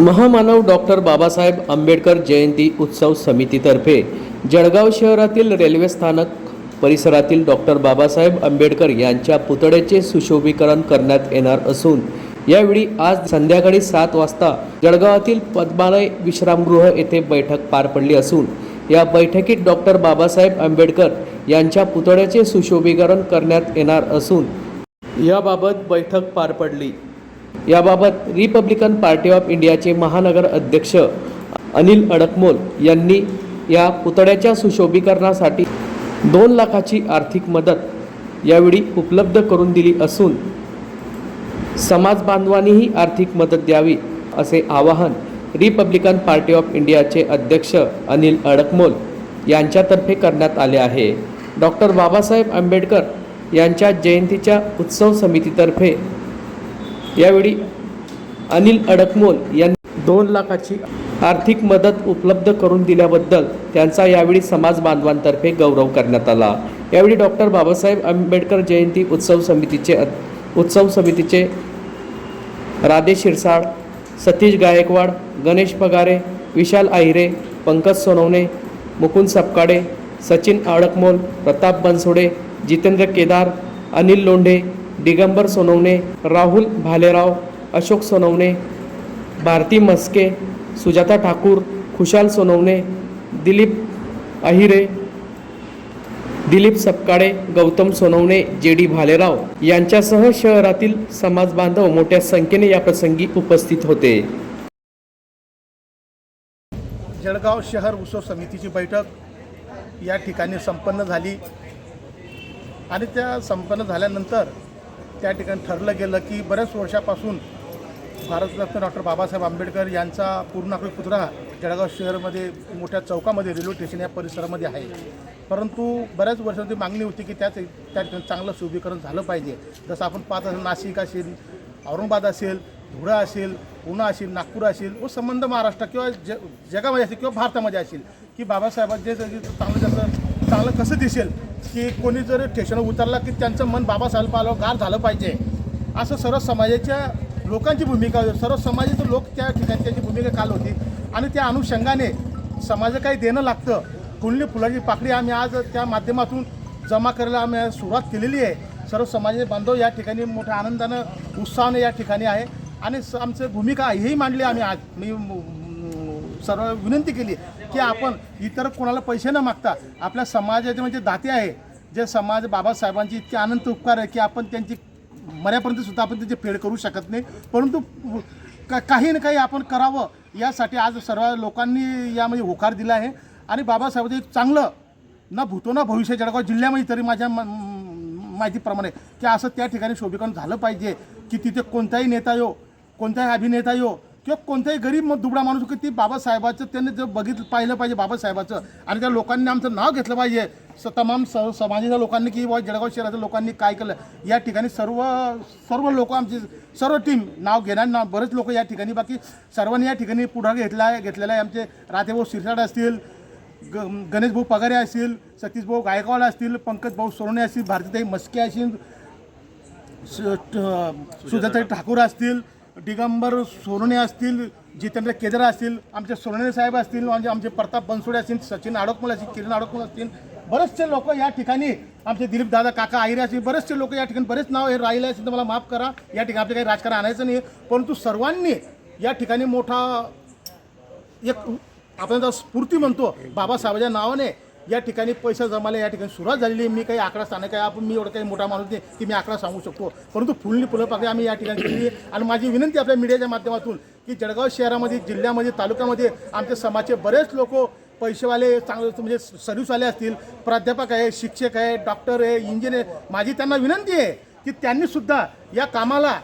महामानव डॉक्टर बाबासाहेब आंबेडकर जयंती उत्सव समितीतर्फे जळगाव शहरातील रेल्वे स्थानक परिसरातील डॉक्टर बाबासाहेब आंबेडकर यांच्या पुतळ्याचे सुशोभीकरण करण्यात येणार असून यावेळी आज संध्याकाळी सात वाजता जळगावातील पद्मालय विश्रामगृह येथे बैठक पार पडली असून या बैठकीत डॉक्टर बाबासाहेब आंबेडकर यांच्या पुतळ्याचे सुशोभीकरण करण्यात येणार असून याबाबत बैठक पार पडली. याबाबत रिपब्लिकन पार्टी ऑफ इंडियाचे महानगर अध्यक्ष अनिल अडकमोल यांनी या पुतळ्याच्या सुशोभीकरणासाठी दोन लाखाची आर्थिक मदत यावेळी उपलब्ध करून दिली असून समाज बांधवांनीही आर्थिक मदत द्यावी असे आवाहन रिपब्लिकन पार्टी ऑफ इंडियाचे अध्यक्ष अनिल अडकमोल यांच्यातर्फे करण्यात आले आहे. डॉक्टर बाबासाहेब आंबेडकर यांच्या जयंतीच्या उत्सव समितीतर्फे यावेळी अनिल अडकमोल यांनी दोन लाखाची आर्थिक मदत उपलब्ध करून दिल्याबद्दल त्यांचा यावेळी समाज बांधवांतर्फे गौरव करण्यात आला. यावेळी डॉक्टर बाबासाहेब आंबेडकर जयंती उत्सव समितीचे उत्सव समितीचे राधे शिरसाळ सतीश गायकवाड गणेश पगारे विशाल आहिरे पंकज सोनवणे मुकुंद सपकाडे सचिन अडकमोल प्रताप बनसोडे जितेंद्र केदार अनिल लोंढे दिगंबर सोनवणे राहुल भालेराव अशोक सोनवणे भारती मस्के सुजाता ठाकूर खुशाल सोनवणे दिलीप अहिरे दिलीप सपकाळे गौतम सोनवणे जे डी भालेराव यांच्यासह शहरातील समाज बांधव मोठ्या संख्येने या प्रसंगी उपस्थित होते. जळगाव शहर उत्सव समितीची बैठक या ठिकाणी संपन्न झाली आणि त्या संपन्न झाल्यानंतर त्या ठिकाणी ठरलं गेलं की बऱ्याच वर्षापासून भारतरत्न डॉक्टर बाबासाहेब आंबेडकर यांचा पूर्णाकृती पुतळा जळगाव शहरमध्ये मोठ्या चौकामध्ये रेल्वे स्टेशन या परिसरामध्ये आहे. परंतु बऱ्याच वर्षांची मागणी होती की त्याच त्या ठिकाणी चांगलं सुशोभीकरण झालं पाहिजे. जसं आपण पाहत असेल नाशिक असेल औरंगाबाद असेल धुळा असेल पुणे असेल नागपूर असेल व संबंध महाराष्ट्र किंवा ज जगामध्ये असेल किंवा भारतामध्ये असेल की बाबासाहेबांचे जे चांगलं जसं चांगलं कसं दिसेल की कोणी जर स्टेशनवर उतरला की त्यांचं मन बाबासाहेब आलं गार झालं पाहिजे? असं सर्व समाजाच्या लोकांची भूमिका सर्व समाजाचे लोक त्या ठिकाणी त्यांची भूमिका काल होती. आणि त्या अनुषंगाने समाज काही देणं लागतं. कुंडली फुलाची पाकळी आम्ही आज त्या माध्यमातून जमा करायला आम्ही सुरुवात केलेली आहे. सर्व समाजाचे बांधव या ठिकाणी मोठ्या आनंदानं उत्साहाने या ठिकाणी आहे. आणि स आमचं भूमिका हेही मांडली आम्ही आज. मी सर्व विनंती केली की आपण इतर कोणाला पैसे न मागता आपल्या समाजाचे म्हणजे दाते आहे जे समाज बाबासाहेबांची इतके अनंत उपकार आहे की आपण त्यांची मर्यापर्यंत सुद्धा आपण त्यांची फेड करू शकत नाही. परंतु का काही ना काही आपण करावं यासाठी आज सर्व लोकांनी यामध्ये म्हणजे होकार दिला आहे. आणि बाबासाहेबांचं एक चांगलं न भूतो ना भविष्य जळगाव जिल्ह्यामध्ये तरी माझ्या म- माहितीप्रमाणे की असं त्या ठिकाणी शोभीकरण झालं पाहिजे की तिथे कोणताही नेता येऊ कोणताही अभिनेता येऊ किंवा कोणताही गरीब मग दुबडा माणूस की ती बाबासाहेबाचं त्यांनी जर बघितलं पाहिलं पाहिजे बाबासाहेबाचं. आणि त्या लोकांनी आमचं नाव घेतलं पाहिजे. स तमाम स समाजाच्या लोकांनी की बाबा जळगाव शहराच्या लोकांनी काय केलं? या ठिकाणी सर्व सर्व लोक आमची सर्व टीम नाव घेणार ना बरेच लोक या ठिकाणी. बाकी सर्वांनी या ठिकाणी पुढाकार घेतला आहे घेतलेला आहे आमचे रातेभाऊ शिरसाट असतील ग गणेश भाऊ पगारे असतील सतीश भाऊ गायकवाड असतील पंकज भाऊ सोनवणे असतील भारतीताई मस्के असतील ट- सुजाताई ठाकूर असतील दिगंबर सोनवणे असतील जितेंद्र केदार असतील आमचे सोनवणे साहेब असतील म्हणजे आमचे प्रताप बनसोडे असतील सचिन आडोकमल असतील किरण आडोकमल असतील बरेचसे लोक या ठिकाणी आमचे दिलीप दादा काका आहिरे असतील बरेचसे लोक या ठिकाणी बरेच नाव हे राहिले असेल तर मला माफ करा या ठिकाणी आपले काही राजकारण आणायचं नाही परंतु सर्वांनी या ठिकाणी मोठा एक आपण जर स्फूर्ती म्हणतो बाबासाहेबांच्या नावाने या ठिकाणी पैसा जमायला या ठिकाणी सुरुवात झालेली मी काही आकडा सांगणार काय आपण मी एवढं काही मोठा माणूस नाही की मी आकडा सांगू शकतो. परंतु फुलणी फुलं आम्ही या ठिकाणी केली आणि माझी विनंती आपल्या मीडियाच्या माध्यमातून की जळगाव शहरामध्ये जिल्ह्यामध्ये तालुक्यामध्ये आमच्या समाजचे बरेच लोक पैसेवाले चांगले म्हणजे सर्व्हिसवाले असतील प्राध्यापक आहे शिक्षक आहे डॉक्टर आहे इंजिनियर माझी त्यांना विनंती आहे की त्यांनी सुद्धा या कामाला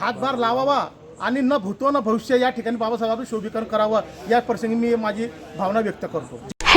हातभार लावावा आणि न भूतो न भविष्य या ठिकाणी बाबासाहेबांचं शोभीकरण करावं. या प्रसंगी मी माझी भावना व्यक्त करतो.